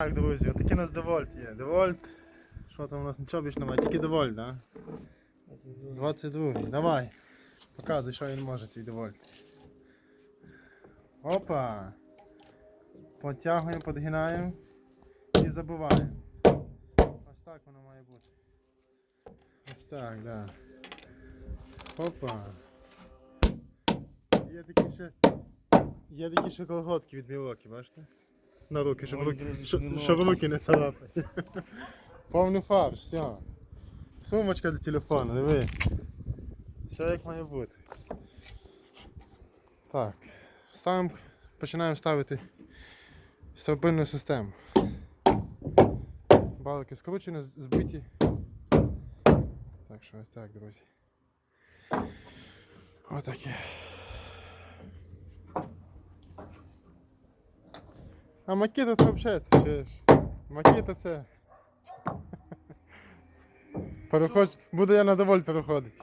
Так, друзі, отакий у нас девольт є. Девольт. Що там у нас нічого більш немає, тільки девольт, да? 22. Давай. Показуй, що він може, цей девольт. Опа. Потягуємо, подгинаємо і забиваємо. Ось так воно має бути. Ось так, да. Опа. Є такі ще. Є такі ще колготки від Мілокі, бачите? На руки, щоб, руки, щоб, щоб руки не царапати. Повний фарш, все. Сумочка для телефону, диви. Все як має бути. Так. Ставимо, починаємо ставити стропильну систему. Балки скручені, збиті. Так що ось так, друзі. Отаке. А макета це взагалі, чуєш? Макіта це. Переход... Буду я на доволь переходити.